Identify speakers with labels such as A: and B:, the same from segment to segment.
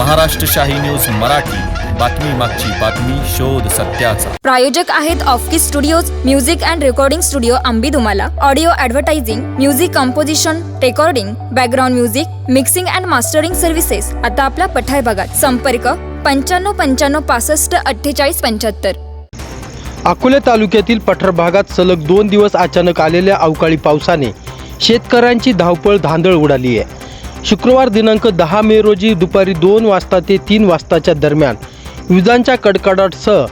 A: महाराष्ट्र शाही न्यूज मराठी. बातमी मागची बातमी शोध सत्याचा.
B: प्रायोजक आहेत Offkey studios music and recording studio Ambi तुम्हाला audio advertising music composition recording background music mixing and mastering services आता आपला पठार भागात संपर्क पंच्याण्णव पंच्याण्णव पासष्ट अठ्ठेचाळीस पंच्याहत्तर.
C: अकोले तालुक्यातील पठार भागात सलग दोन दिवस अचानक आलेल्या अवकाळी पावसाने शेतकऱ्यांची धावपळ धांदळ उडाली आहे. शुक्रवार दिनांक दहा मे रोजी दुपारी दोन वाजता ते तीन वाजताच्या दरम्यान विजांच्या कडकडाटसह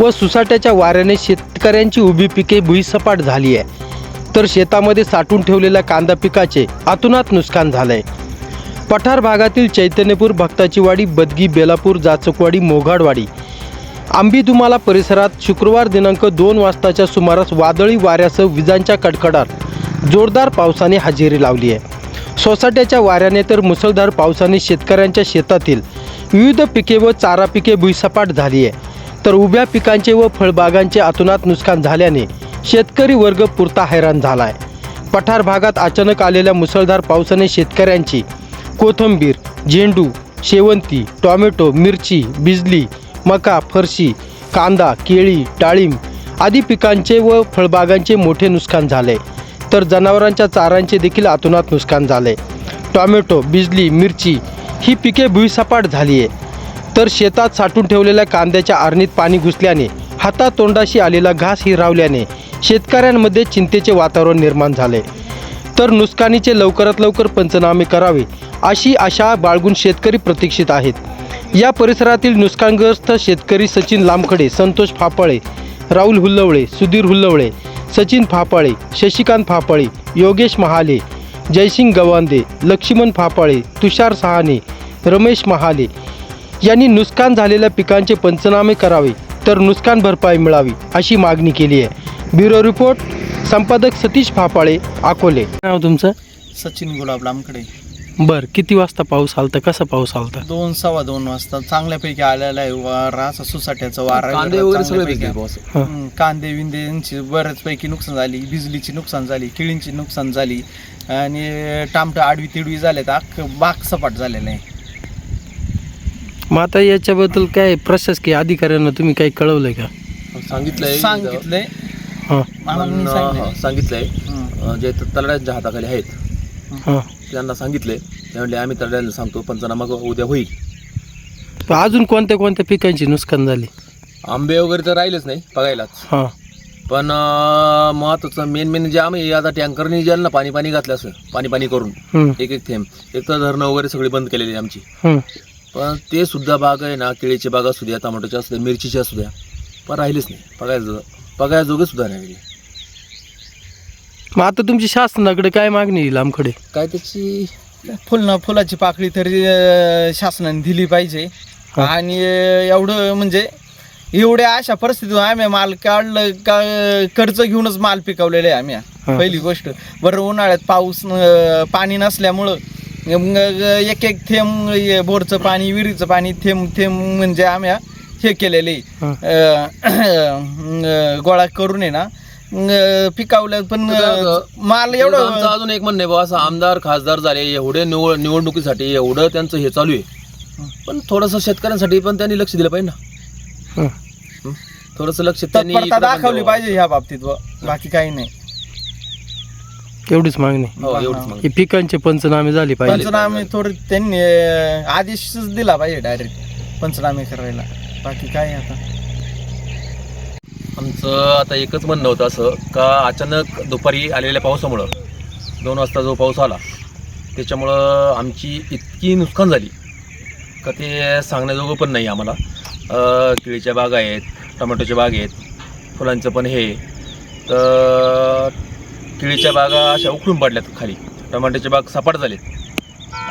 C: व सुसाट्याच्या वाऱ्याने शेतकऱ्यांची उभी पिके भुईसपाट झाली आहे. तर शेतामध्ये साठून ठेवलेल्या कांदा पिकाचे आतुनात नुकसान झालंय. पठार भागातील चैतन्यपूर भक्ताचीवाडी बदगी बेलापूर जाचकवाडी मोघाडवाडी आंबीदुमाला परिसरात शुक्रवार दिनांक दोन वाजताच्या सुमारास वादळी वाऱ्यासह विजांच्या कडकडाट जोरदार पावसाने हजेरी लावली आहे. सोसाट्याच्या वाऱ्याने तर मुसळधार पावसाने शेतकऱ्यांच्या शेतातील विविध पिके व चारा पिके भुईसपाट झाली आहे. तर उभ्या पिकांचे व फळबागांचे अतोनात नुकसान झाल्याने शेतकरी वर्ग पुरता हैराण झाला आहे पठार भागात अचानक आलेल्या मुसळधार पावसाने शेतकऱ्यांची कोथंबीर झेंडू शेवंती टॉमॅटो मिरची बिजली मका फरशी कांदा केळी डाळिंब आदी पिकांचे व फळबागांचे मोठे नुकसान झाले. तर जनावरांच्या चारांचे देखील अतोनात नुकसान झाले. टॉमॅटो बिजली मिरची ही पिके भुईसपाट झाली आहे तर शेतात साठून ठेवलेल्या कांद्याच्या आरणीत पाणी घुसल्याने हातातोंडाशी आलेला घास हिरावल्याने शेतकऱ्यांमध्ये चिंतेचे वातावरण निर्माण झाले. तर नुकसानीचे लवकरात लवकर पंचनामे करावे अशी आशा बाळगून शेतकरी प्रतीक्षित आहेत. या परिसरातील नुकसानग्रस्त शेतकरी सचिन लांबखडे संतोष फापळे राहुल हुल्लवळे सुधीर हुल्लवळे सचिन फापाळे शशिकांत फापाळे योगेश महाले जयसिंग गवांदे लक्ष्मण फापाळे तुषार सहाने रमेश महाले यांनी नुकसान झालेल्या पिकांचे पंचनामे करावे तर नुकसान भरपाई मिळावी अशी मागणी केली आहे. ब्युरो रिपोर्ट संपादक सतीश फापाळे अकोले. नाव तुमचं?
D: सचिन गुलाब लांबकडे
C: बर किती वाजता पाऊस आलता? कसा पाऊस आलता?
D: दोन सव्वा दोन वाजता. चांगल्यापैकी आलेला आहे वारा असा सुसाट्याचा वारा
E: कांदे
D: वगैरे
E: सगळे
D: चांगल्यापैकी.
C: हा.
D: कांदे विंदे यांची बऱ्याच पैकी नुकसान झाली बिजलीची नुकसान झाली केळींची नुकसान झाली आणि टामट आडवी तिडवी झाले तर अख्खं बाग सपाट झालेलं आहे.
C: मग आता याच्याबद्दल काय प्रशासकीय अधिकाऱ्यांना तुम्ही काही कळवलंय का?
E: सांगितलंय.
D: सांगितलंय.
C: हां.
D: आम्हाला
E: पण,
D: नाही सांगितलंय.
E: हा, सांगितलंय.
D: हम्म.
E: अं, जे तलाड्यांच्या हाताखाली आहेत.
C: हां.
E: त्यांना सांगितले. ते म्हणले आम्ही तलाड्यांना सांगतो पंचनामा उद्या होईल.
C: पण अजून कोणत्या कोणत्या पिकांची नुकसान झाली?
E: आंबे वगैरे तर राहिलेच नाही बघायलाच.
C: हां.
E: पण अं, महत्वाचं मेन मेन जे आम्ही आता टँकरनी ज्याला ना पाणी पाणी घातलं असं पाणी पाणी करून. एक एक थेंब. एक तर धरणं वगैरे सगळी बंद केलेली आहे आमची. पण ते सुद्धा बाग आहे ना केळीची बाग असू द्या टमाटोच्या असू द्या मिरचीच्या असू द्या पण राहिलेच नाही. बघायचं बघायजोगं सुद्धा नाही. राहिली
C: मग आता तुमची शासनाकडे काय मागणी येईल आमकडे
E: काय त्याची
D: फुल फुलाची पाकळी तरी अं, शासनाने दिली पाहिजे. आणि अं, एवढं म्हणजे एवढ्या अशा परिस्थितीत आम्ही माल काढलं का कर्ज घेऊनच माल पिकवलेले आहे आम्ही. पहिली गोष्ट बरं उन्हाळ्यात पाऊस अं, पाणी नसल्यामुळं मग एक एक थेंब हे बोरचं पाणी विहिरीचं पाणी थेंब थेंब म्हणजे आम्ही हे केलेले
C: हा.
D: गोळा करून आहे ना पिकवलं पण माल
E: एवढं आमचं अजून एक म्हणणं आहे बाबा असं आमदार खासदार झाले एवढे निवड निवडणुकीसाठी एवढं त्यांचं हे चालू आहे. पण थोडंसं शेतकऱ्यांसाठी पण त्यांनी लक्ष दिलं पाहिजे ना? थोडंसं लक्ष त्यांनी
D: तत्परता दाखवली. पाहिजे ह्या बाबतीत व बाकी काही नाही.
C: एवढीच मागणी.
E: हो एवढंच मग
C: की पिकांचे पंचनामे झाले पाहिजे.
D: पंचनामे थोडे त्यांनी अं, आदेशच दिला पाहिजे डायरेक्ट पंचनामे करायला. बाकी काय आता.
E: आमचं आता एकच म्हणणं होतं असं का अचानक दुपारी आलेल्या पावसामुळं दोन वाजता जो पाऊस आला त्याच्यामुळं आमची इतकी नुकसान झाली. का ते सांगण्याजोगं पण नाही आम्हाला. केळीच्या बाग आहेत टोमॅटोच्या बाग आहेत फुलांचं पण हे. तर केळीच्या बागा अशा उखडून पडल्यात खाली. टोमॅटोचे बाग सपाट झालेत.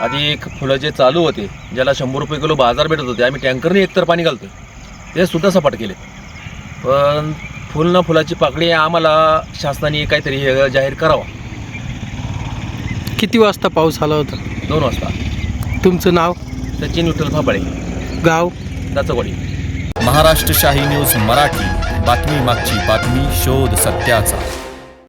E: आधी फुलं जे चालू होते ज्याला शंभर रुपये किलो बाजार भेटत होते आम्ही टँकरने एकतर पाणी घालतो ते सुद्धा सपाट केले पण फुल ना फुलाची पाकळी आम्हाला शासनाने काहीतरी हे जाहीर करावा.
C: किती वाजता पाऊस आला होता?
E: दोन वाजता.
C: तुमचं नाव?
E: सचिन विठ्ठल फाबळे
C: गाव?
E: दाचवाडी
A: महाराष्ट्र शाही न्यूज मराठी. बातमी मागची बातमी शोध सत्याचा.